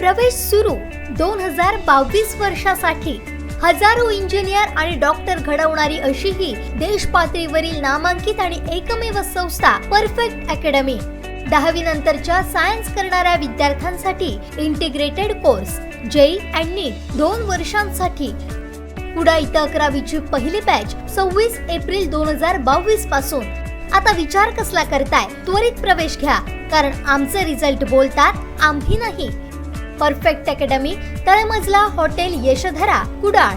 प्रवेश सुरू. दोन हजार बावीस वर्षासाठी हजारो इंजिनियर आणि डॉक्टर घडवणारी अशी ही देश पातळीवरील नामांकित आणि एकमेव संस्था परफेक्ट अकॅडमी. दहावी नंतरच्या सायन्स करणाऱ्या विद्यार्थ्यांसाठी integrated course JEE and NEET दोन वर्षांसाठी. पुढा इथं अकरावीची पहिली बॅच सव्वीस एप्रिल दोन हजार बावीसपासून. आता विचार कसला करताय? त्वरित प्रवेश घ्या. कारण आमचे रिझल्ट बोलतात आम्ही नाही. परफेक्ट अकॅडमी तळमजला हॉटेल यशधरा कुडाळ.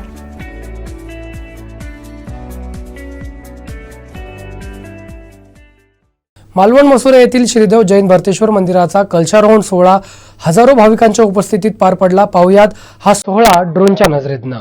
मालवण मसुरे येथील श्रीदेव जैन भरतेश्वर मंदिराचा कलशारोहण सोहळा हजारो भाविकांच्या उपस्थितीत पार पडला. पाहुयात हा सोहळा ड्रोनच्या नजरेतनं.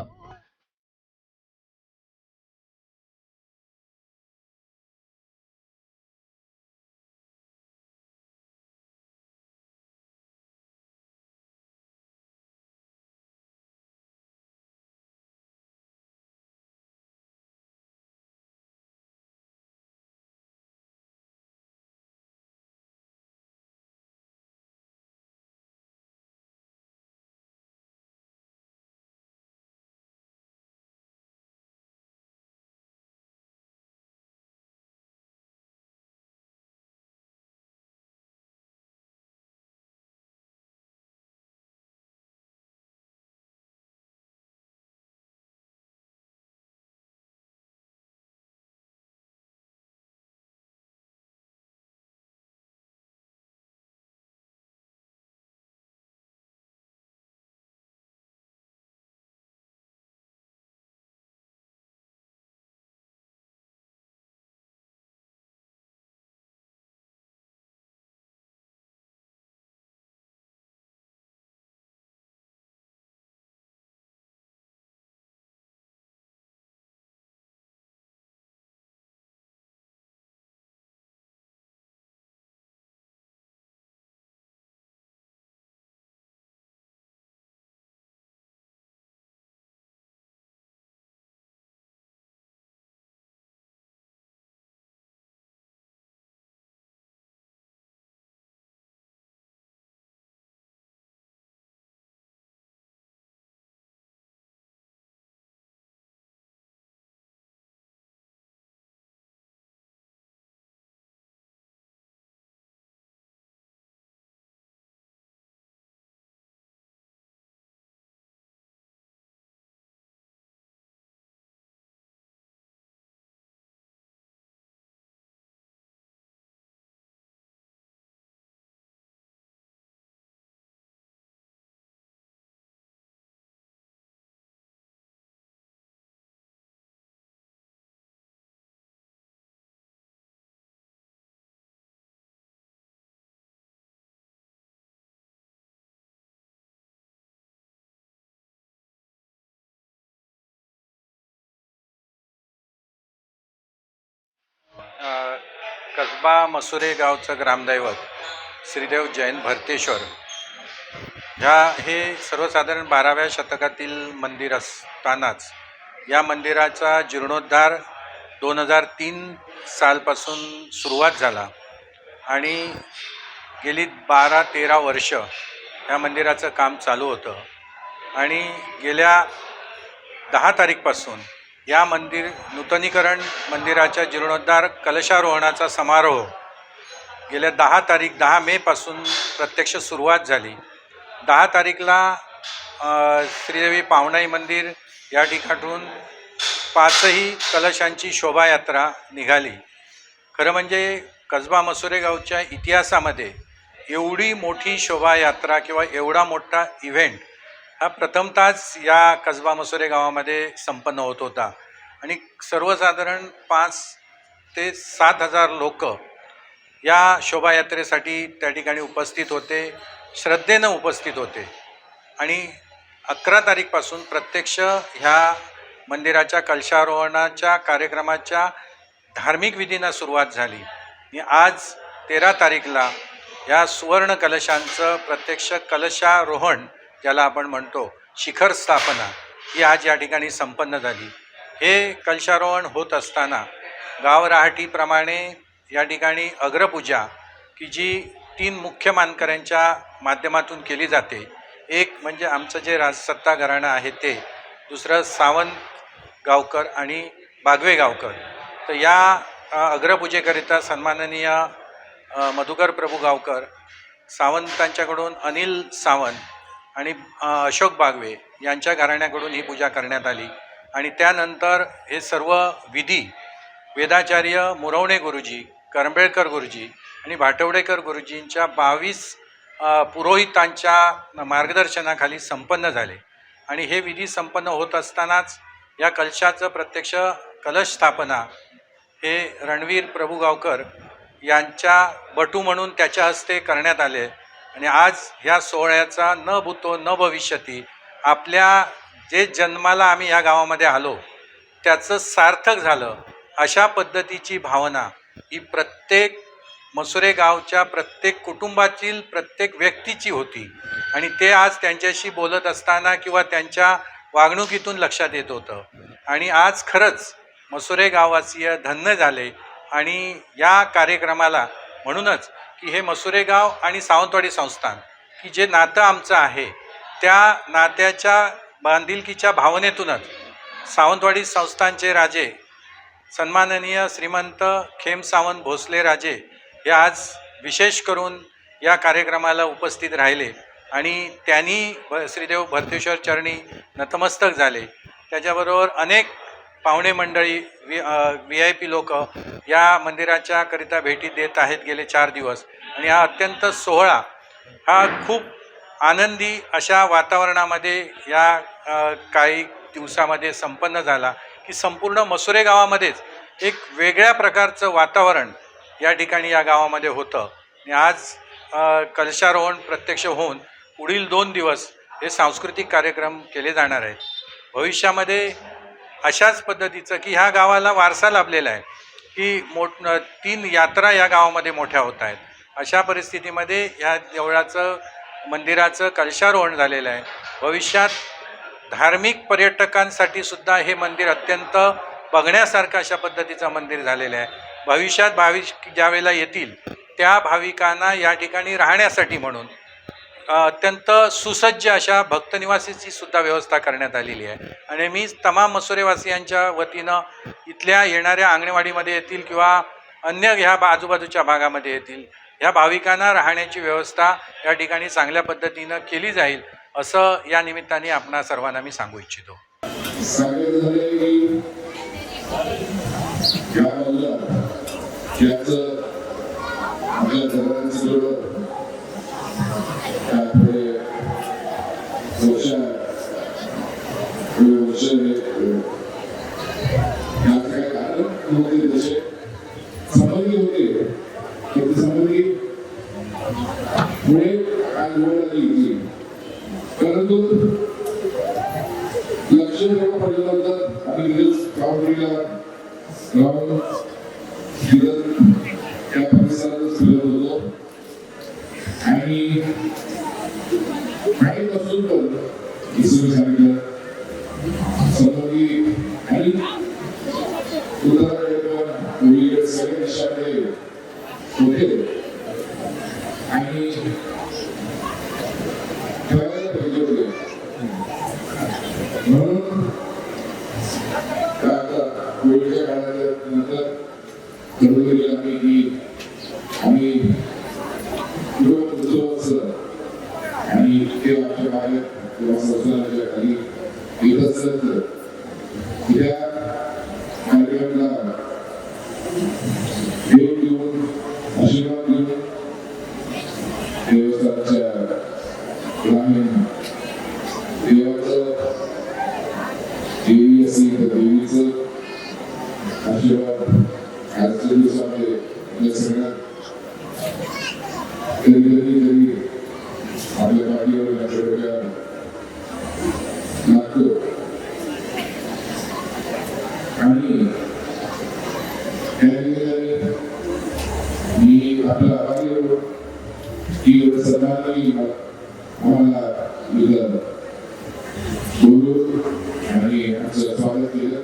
कसबा मसुरे गावचं ग्रामदैवत श्रीदेव जैन भरतेश्वर. ह्या हे सर्वसाधारण बाराव्या शतकातील मंदिर असतानाच या मंदिराचा जीर्णोद्धार दोन हजार तीन सालपासून सुरुवात झाला आणि गेली बारा तेरा वर्ष या मंदिराचं काम चालू होतं. आणि गेल्या दहा तारीखपासून या मंदिर नूतनीकरण मंदिराच्या जीर्णोद्धार कलशारोहणाचा समारोह. गेल्या दहा तारीख दहा मेपासून प्रत्यक्ष सुरुवात झाली. दहा तारीखला श्रीदेवी पावनाई मंदिर या ठिकाणून पाचही कलशांची शोभायात्रा निघाली. खरं म्हणजे कसबा मसुरेगावच्या इतिहासामध्ये एवढी मोठी शोभायात्रा किंवा एवढा मोठा इव्हेंट हा प्रथमतःच या कसबा मसुरे गावामध्ये संपन्न होत होता. आणि सर्वसाधारण पाच ते सात हजार लोक या शोभायात्रेसाठी त्या ठिकाणी उपस्थित होते श्रद्धेनं उपस्थित होते. आणि अकरा तारीखपासून प्रत्यक्ष ह्या मंदिराच्या कलशारोहणाच्या कार्यक्रमाच्या धार्मिक विधींना सुरुवात झाली. आणि आज तेरा तारीखला या सुवर्ण कलशांचं प्रत्यक्ष कलशारोहण ज्याला आपण म्हणतो शिखर स्थापना ही आज या ठिकाणी संपन्न झाली. हे कलशारोहण होत असताना गाव रहाटीप्रमाणे या ठिकाणी अग्रपूजा की जी तीन मुख्य मानकऱ्यांच्या माध्यमातून केली जाते. एक म्हणजे आमचं जे राजसत्ता घराणं आहे ते दुसरं सावंत गावकर आणि बागवे गावकर तर या अग्रपूजेकरिता सन्माननीय मधुकर प्रभू गावकर सावंतांच्याकडून अनिल सावंत आणि अशोक बागवे यांच्या घराण्याकडून ही पूजा करण्यात आली. आणि त्यानंतर हे सर्व विधी वेदाचार्य मुरवणे गुरुजी करंबेळकर गुरुजी आणि भाटवडेकर गुरुजींच्या बावीस पुरोहितांच्या मार्गदर्शनाखाली संपन्न झाले. आणि हे विधी संपन्न होत असतानाच या कलशाचं प्रत्यक्ष कलश स्थापना हे रणवीर प्रभुगावकर यांच्या बटू म्हणून त्याच्या हस्ते करण्यात आले. आणि आज ह्या सोहळ्याचा न भूतो न भविष्यती आपल्या जे जन्माला आम्ही या गावामध्ये आलो त्याचं सार्थक झालं. अशा पद्धतीची भावना ही प्रत्येक मसुरे गावच्या प्रत्येक कुटुंबातील प्रत्येक व्यक्तीची होती. आणि ते आज त्यांच्याशी बोलत असताना किंवा त्यांच्या वागणुकीतून लक्षात येत होतं. आणि आज खरंच मसुरे गाववासीय धन्य झाले. आणि या कार्यक्रमाला म्हणूनच की हे मसुरेगाव आणि सावंतवाडी संस्थान की जे नातं आमचं आहे त्या नात्याच्या बांधिलकीच्या भावनेतूनच सावंतवाडी संस्थानचे राजे सन्माननीय श्रीमंत खेम सावंत भोसले राजे हे आज विशेष करून या कार्यक्रमाला उपस्थित राहिले आणि त्यांनी भ श्रीदेव भरतेश्वर चरणी नतमस्तक झाले. त्याच्याबरोबर अनेक पाहुणे मंडळी वि व्ही आय पी लोक या मंदिराच्या करिता भेटी देत आहेत गेले चार दिवस. आणि हा अत्यंत सोहळा हा खूप आनंदी अशा वातावरणामध्ये या काही दिवसामध्ये संपन्न झाला की संपूर्ण मसुरे गावामध्येच एक वेगळ्या प्रकारचं वातावरण या ठिकाणी या गावामध्ये होतं. आणि आज कलशारोहण प्रत्यक्ष होऊन पुढील दोन दिवस हे सांस्कृतिक कार्यक्रम केले जाणार आहेत. भविष्यामध्ये अशाच पद्धतीचं की ह्या गावाला वारसा लाभलेला आहे. की मोठ तीन यात्रा या गावामध्ये मोठ्या होत आहेत. अशा परिस्थितीमध्ये ह्या देवळाचं मंदिराचं कलशारोहण झालेलं आहे. भविष्यात धार्मिक पर्यटकांसाठी सुद्धा हे मंदिर अत्यंत बघण्यासारखं अशा पद्धतीचं मंदिर झालेलं आहे. भविष्यात भाविक ज्यावेळेला येतील त्या भाविकांना या ठिकाणी राहण्यासाठी म्हणून अत्यंत सुसज्ज अशा भक्तनिवासीची सुद्धा व्यवस्था करण्यात आलेली आहे. आणि मी तमाम मसुरेवासियांच्या वतीनं इथल्या येणाऱ्या अंगणवाडीमध्ये येतील किंवा अन्य ह्या आजूबाजूच्या भागामध्ये येतील ह्या भाविकांना राहण्याची व्यवस्था या ठिकाणी चांगल्या पद्धतीनं केली जाईल असं या निमित्ताने आपणा सर्वांना मी सांगू इच्छितो. परंतु लक्ष जेव्हा पडल्यानंतर आम्ही लगेच गावडीला राहून फिरत त्या परिसरातच फिरत होतो. आणि काही असून पण इसरो सांगितलं Amen. इथं बोलून आणि आमचं स्वागत केलं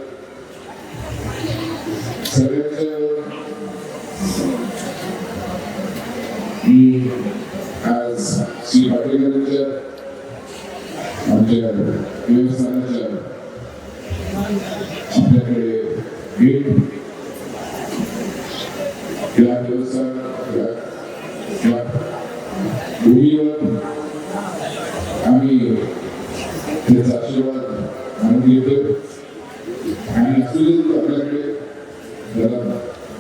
त्याचा आशीर्वाद आणून घेतो आणि असलेच आपल्याकडे जरा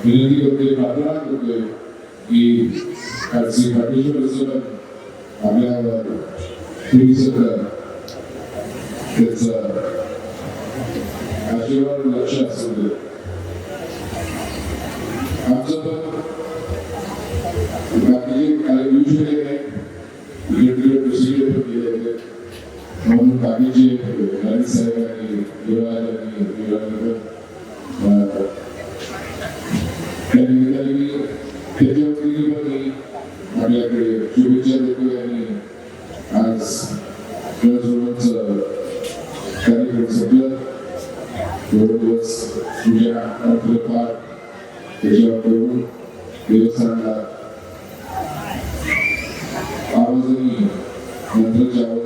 विनंती करतोय प्रार्थना करतोय की आज श्री पाटेश्वर सर आपल्यावर तुम्ही सगळं त्याचा आशीर्वाद लक्ष असू दे आमचं पण बाकीचे काही येऊ म्हणून बाकीचे ललित साहेब आणि युवराज आणि युवराज त्याच्यावरती पण आपल्याकडे शुभेच्छा आणि आज कार्यक्रम दिवस पूजा त्याच्यावर करून आवाजाने मंत्राच्या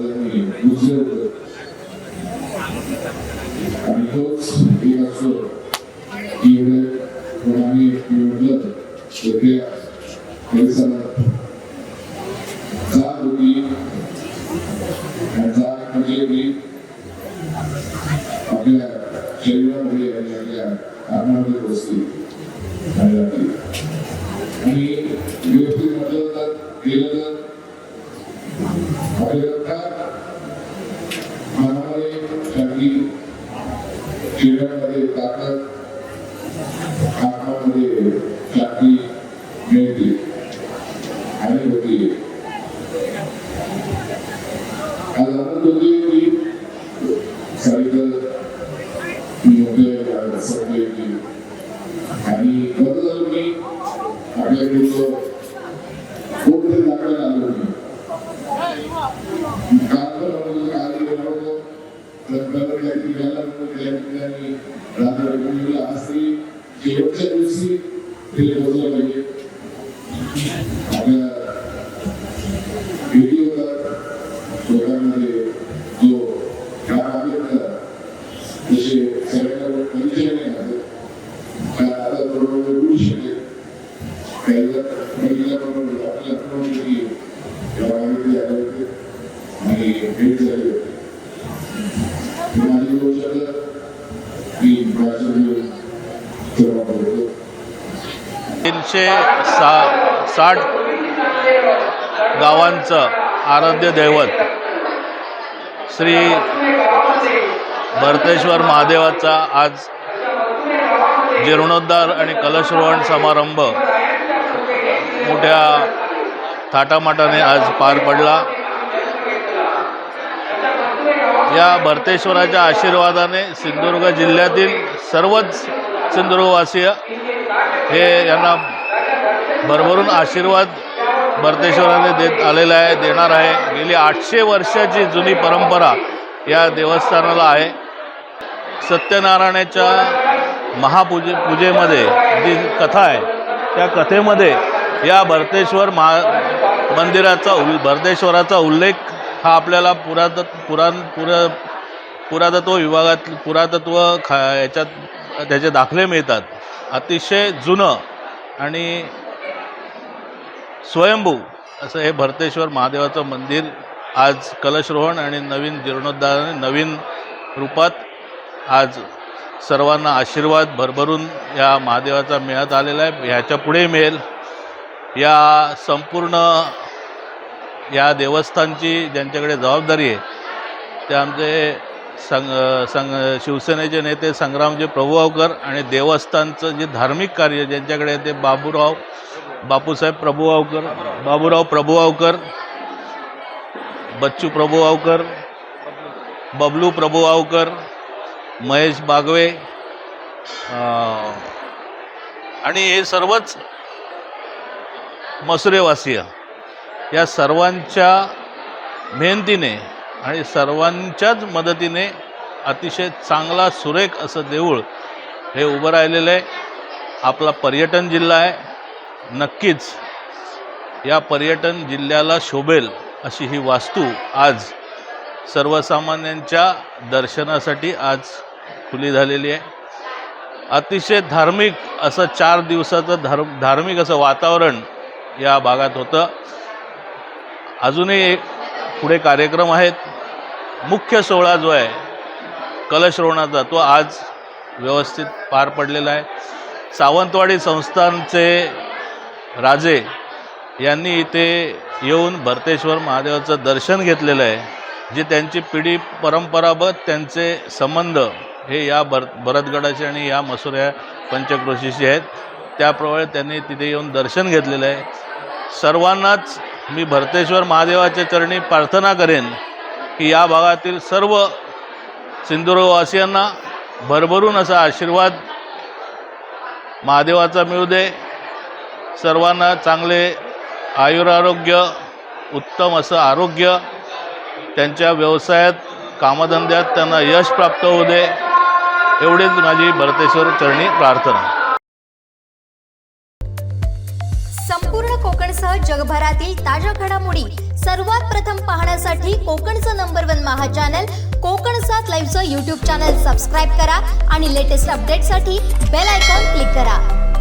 आवाजाने गुजरे होतं आणि तोच एक असतो की एवढे कोणाने निवडलं तर त्या परिसरात जात होती आणि जात म्हणजे की आपल्या शरीरामध्ये आणि आपल्या आत्म्यामध्ये बसते आणि राहते. आणि व्यवस्थित म्हटलं तर केलं तर आपल्याला मनामध्ये अधिक शरीरामध्ये ताकद आत्मामध्ये शांती मिळते आणि होती आज आनंद होतोय की साहित्य मोठे समजले की आणि बरं झालं की आपल्याकडे तो कोणतरी दाखवायला आलो नाही कारण आधी गेलो होतो तर बरं काहीतरी घ्यायला म्हणून त्या ठिकाणी रात्र भूमीला असली तीनशे सा साठ गावांचं आराध्य दैवत श्री भरतेश्वर महादेवाचा आज जीर्णोद्धार आणि कलशरोहण समारंभ मोठ्या थाटामाटाने आज पार पडला. या भरतेश्वराच्या आशीर्वादाने सिंधुदुर्ग जिल्ह्यातील सर्वच सिंधुदुर्गवासीय हे यांना भरभरून आशीर्वाद भरतेश्वराने देत आलेला आहे देणार आहे. गेली आठशे वर्षाची जुनी परंपरा या देवस्थानाला आहे. सत्यनारायणाच्या महापूजे पूजेमध्ये जी कथा आहे त्या कथेमध्ये या भरतेश्वर महा मंदिराचा उल् भरतेश्वराचा उल्लेख हा आपल्याला पुरातत् पुराण पुरा पुरातत्व विभागात पुरातत्व खा याच्यात त्याचे दाखले मिळतात. अतिशय जुनं आणि स्वयंभू असं हे भरतेश्वर महादेवाचं मंदिर आज कलशरोहण आणि नवीन जीर्णोद्धाराने नवीन रूपात आज सर्वांना आशीर्वाद भरभरून या महादेवाचा मिळत आलेला आहे. ह्याच्या पुढे मिळेल या संपूर्ण या देवस्थानची ज्यांच्याकडे जबाबदारी आहे ते आमचे संग संग शिवसेनेचे नेते संग्रामजी प्रभुगावकर आणि देवस्थानचं जे धार्मिक कार्य ज्यांच्याकडे ते बाबूराव बापूसाहेब प्रभुगावकर बाबूराव प्रभुगावकर बच्चू प्रभुगावकर बबलू प्रभुगावकर महेश बागवे आणि हे सर्वच मसुरेवासीय या सर्वांच्या मेहनतीने आणि सर्वांच्याच मदतीने अतिशय चांगला सुरेख असं देऊळ हे उभं राहिलेलं आहे. आपला पर्यटन जिल्हा आहे. नक्कीच या पर्यटन जिल्ह्याला शोभेल अशी ही वास्तू आज सर्वसामान्यांच्या दर्शनासाठी आज खुली झालेली आहे. अतिशय धार्मिक असं चार दिवसाचं धार्म धार्मिक असं वातावरण या भागात होतं. अजूनही एक पुढे कार्यक्रम आहेत. मुख्य सोहळा जो आहे कलशरोहणाचा तो आज व्यवस्थित पार पडलेला आहे. सावंतवाडी संस्थानचे राजे यांनी इथे येऊन भरतेश्वर महादेवाचं दर्शन घेतलेलं आहे जे त्यांची पिढी परंपरागत त्यांचे संबंध हे या भर भरतगडाशी आणि या मसुऱ्या पंचक्रोशीशी आहेत. त्याप्रमाणे त्यांनी तिथे येऊन दर्शन घेतलेलं आहे. सर्वांनाच मी भरतेश्वर महादेवाच्या चरणी प्रार्थना करेन की या भागातील सर्व सिंधुदुर्गवासियांना भरभरून असा आशीर्वाद महादेवाचा मिळू दे. सर्वांना चांगले आयुरारोग्य उत्तम असं आरोग्य त्यांच्या व्यवसायात कामधंद्यात त्यांना यश प्राप्त होऊ दे. एवढीच माझी भरतेश्वर चरणी प्रार्थना. जगभरातील ताज्या घडामोडी सर्वात प्रथम पाहण्यासाठी कोकणचं number one Maha channel Konkan सात लाईव्हचं यूट्यूब चॅनल सबस्क्राईब करा आणि लेटेस्ट अपडेटसाठी बेल आयकॉन क्लिक करा.